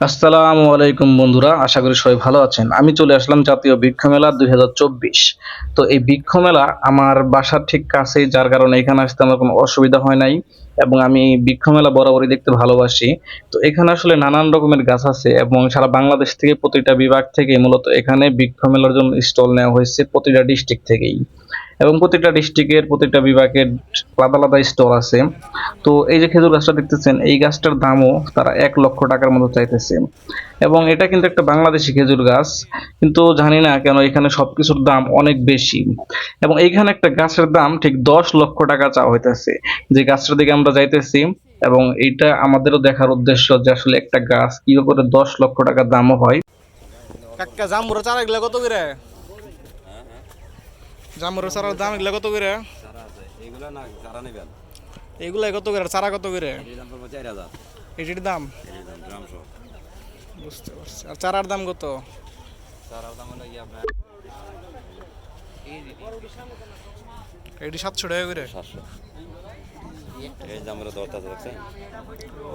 আসসালামু আলাইকুম বন্ধুরা, আশা করি সবাই ভালো আছেন। আমি চলে আসলাম জাতীয় বৃক্ষ মেলা দুই হাজার চব্বিশ। তো এই বৃক্ষ মেলা আমার বাসার ঠিক কাছেই, যার কারণে এখানে আসতে আমার কোনো অসুবিধা হয় নাই এবং আমি বৃক্ষ মেলা বরাবরই দেখতে ভালোবাসি। তো এখানে আসলে নানান রকমের গাছ আছে এবং সারা বাংলাদেশ থেকে প্রতিটা বিভাগ থেকে মূলত এখানে বৃক্ষ মেলার জন্য স্টল নেওয়া হয়েছে প্রতিটা ডিস্ট্রিক্ট থেকেই। এবং প্রতিটা ডিস্ট্রিক্টের প্রতিটা বিভাগের আলাদা আলাদা স্টল আছে। তো এই যে খেজুর গাছটা দেখতেছেন, এই গাছটার দামও তারা এক লক্ষ টাকার মতো চাইতেছে। এবং এটা কিন্তু একটা বাংলাদেশি খেজুর গাছ, কিন্তু জানি না কেন এখানে সবকিছুর দাম অনেক বেশি। এবং এইখানে একটা গাছের দাম ঠিক দশ লক্ষ টাকা চাওয়া হইতেছে। যে গাছটার দিকে আমরা যাইতেছি, এবং এটা আমাদেরও দেখার উদ্দেশ্য যে আসলে একটা গাছ কি করে দশ লক্ষ টাকা দামও হয়। কাকা, জামুরা চারা এগুলা কত করে? জামুরা চারার দাম এগুলা কত করে? এইগুলো না চারা নেবেন এগুলা কত করে? চারা কত করে? এটির দাম বুঝতে পারছি। আর চারার দাম কত? চারার দাম হলো আপনার এটি সাতশো টাকা করে। সাতশো। এই দামের দরটা আছে ও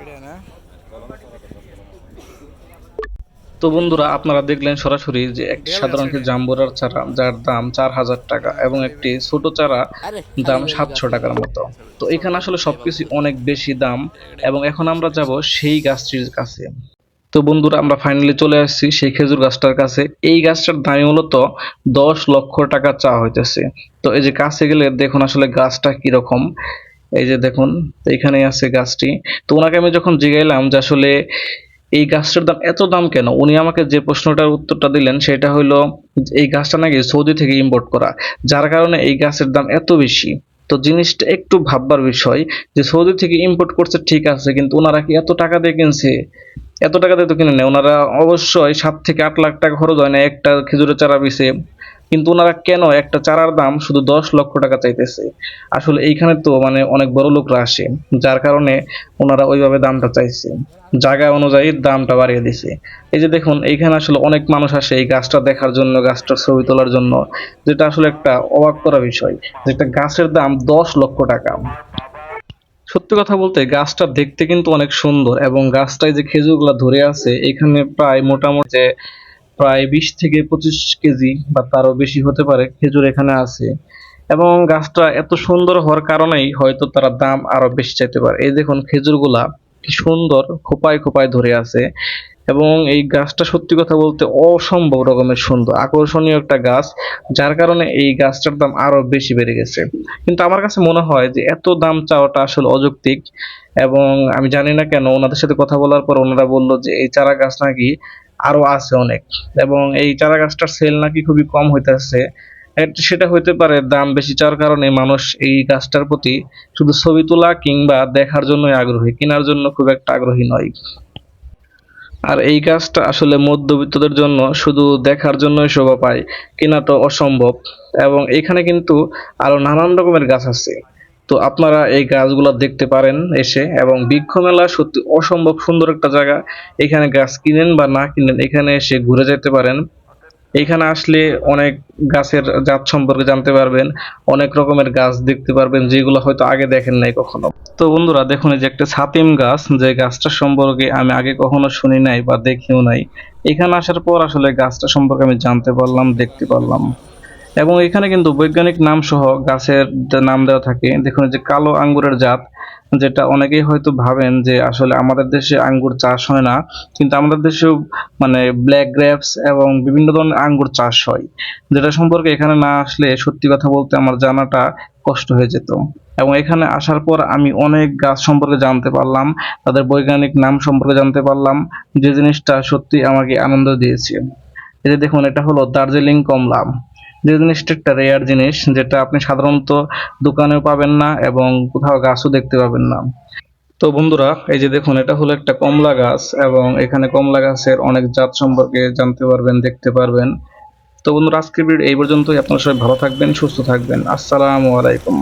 এটা না? তো বন্ধুরা আপনারা দেখলেন সরাসরি যে একটি সাধারণ জাম্বুরার চারা যার দাম চার হাজার টাকা এবং একটি ছোট চারা দাম সাতশো টাকার মতো। তো এখানে আসলে সবকিছু অনেক বেশি দাম এবং এখন আমরা যাব সেই গাছটির কাছে। তো বন্ধুরা আমরা ফাইনালি চলে আসছি সেই খেজুর গাছটার কাছে। এই গাছটার দামই মূলত দশ লক্ষ টাকা চাওয়া হইতেছে। তো এই যে কাছে গেলে দেখুন আসলে গাছটা কীরকম। এই যে দেখুন তো এখানেই আছে গাছটি। তো ওনাকে আমি যখন জিগাইলাম যে আসলে এই গাছটার দাম এত দাম কেন? উনি আমাকে যে প্রশ্নটার উত্তরটা দিলেন সেটা হলো এই গাছটা নাকি সৌদি থেকে ইম্পোর্ট করা। যার কারণে এই গাছের দাম এত বেশি। তো জিনিসটা একটু ভাববার বিষয় যে সৌদি থেকে ইম্পোর্ট করছে ঠিক আছে, কিন্তু ওনারা কি এত টাকা দিয়ে কিনছে? এত টাকা দিয়ে তো কিনে নেয়। ওনারা অবশ্যই সাত থেকে আট লাখ টাকা খরচ হয় না, একটা খেজুরের চারা পিছে কিন্তু ওনারা কেন একটা চারার দাম শুধু দশ লক্ষ টাকা চাইতেছে? আসলে এইখানে তো মানে অনেক বড় লোকরা আসে, যার কারণে ওনারা ওইভাবে দামটা চাইছে। জায়গা অনুযায়ী দামটা বাড়িয়ে দিছে। এই যে দেখুন, এইখানে আসলে অনেক মানুষ আসে এই গাছটা দেখার জন্য, গাছটার ছবি তোলার জন্য। যেটা আসলে একটা অবাক করা বিষয় যে একটা গাছের দাম দশ লক্ষ টাকা। সত্যি কথা বলতে গাছটা দেখতে কিন্তু অনেক সুন্দর এবং গাছটায় যে খেজুরগুলো ধরে আছে, এখানে প্রায় মোটামুটি প্রায় বিশ থেকে পঁচিশ কেজি বা তারও বেশি হতে পারে, খেজুর এখানে আছে। এবং গাছটা এত সুন্দর হওয়ার কারণেই হয়তো তারা দাম আরও বেশি চাইতে পারে। এই দেখুন খেজুরগুলা কি সুন্দর খোপায় খোপায় ধরে আছে এবং এই গাছটা সত্যি কথা বলতে অসম্ভব রকমের সুন্দর, আকর্ষণীয় একটা গাছ, যার কারণে এই গাছটার দাম আরও বেশি বেড়ে গেছে। কিন্তু আমার কাছে মনে হয় যে এত দাম চাওয়াটা আসলে অযৌক্তিক এবং আমি জানি না কেন, ওনাদের সাথে কথা বলার পর ওনারা বলল যে এই চারা গাছ নাকি আরও আছে অনেক। এবং এই চারা গাছটার সেল নাকি খুবই কম হইতেছে। সেটা হইতে পারে দাম বেশি চাওয়ার কারণে মানুষ এই গাছটার প্রতি শুধু ছবি তোলা কিংবা দেখার জন্যই আগ্রহী, কেনার জন্য খুব একটা আগ্রহী নয়। আর এই গাছটা আসলে মধ্যবিত্তদের জন্য শুধু দেখার জন্যই শোভা পায়, কেনা তো অসম্ভব। এবং এখানে কিন্তু আরও নানান রকমের গাছ আছে। তো আপনারা এই গাছগুলো দেখতে পারেন এসে এবং বৃক্ষ মেলা সত্যি অসম্ভব সুন্দর একটা জায়গা। এখানে গাছ কিনেন বা না কিনেন, এখানে এসে ঘুরে যেতে পারেন। এখানে আসলে অনেক গাছের জাত সম্পর্কে জানতে পারবেন, অনেক রকমের গাছ দেখতে পারবেন যেগুলো হয়তো আগে দেখেন নাই কখনো। তো বন্ধুরা, দেখুন এই যে একটা ছাতিম গাছ, যে গাছটা সম্পর্কে আমি আগে কখনো শুনি নাই বা দেখিও নাই। এখানে আসার পর আসলে গাছটা সম্পর্কে আমি জানতে পারলাম, দেখতে পারলাম। এবং এখানে কিন্তু বৈজ্ঞানিক নাম সহ গাছের নাম দেওয়া থাকে। দেখুন যে কালো আঙ্গুরের জাত, যেটা অনেকেই হয়তো ভাবেন যে আসলে আমাদের দেশে আঙ্গুর চাষ হয় না, কিন্তু আমাদের দেশেও মানে ব্ল্যাক গ্রেপস এবং বিভিন্ন ধরনের আঙ্গুর চাষ হয়। যেটা সম্পর্কে এখানে না আসলে সত্যি কথা বলতে আমার জানাটা কষ্ট হয়ে যেত। এবং এখানে আসার পর আমি অনেক গাছ সম্পর্কে জানতে পারলাম, তাদের বৈজ্ঞানিক নাম সম্পর্কে জানতে পারলাম, যে জিনিসটা সত্যি আমাকে আনন্দ দিয়েছে। এই যে দেখুন, এটা হলো দার্জিলিং কমলা। যে জিনিসটা একটা রেয়ার জিনিস, যেটা আপনি সাধারণত দোকানেও পাবেন না এবং কোথাও গাছও দেখতে পাবেন না। তো বন্ধুরা, এই যে দেখুন, এটা হলো একটা কমলা গাছ এবং এখানে কমলা গাছের অনেক জাত সম্পর্কে জানতে পারবেন, দেখতে পারবেন। তো বন্ধুরা, আজকের ভিডিও এই পর্যন্তই। আপনারা সবাই ভালো থাকবেন, সুস্থ থাকবেন। আসসালামু আলাইকুম।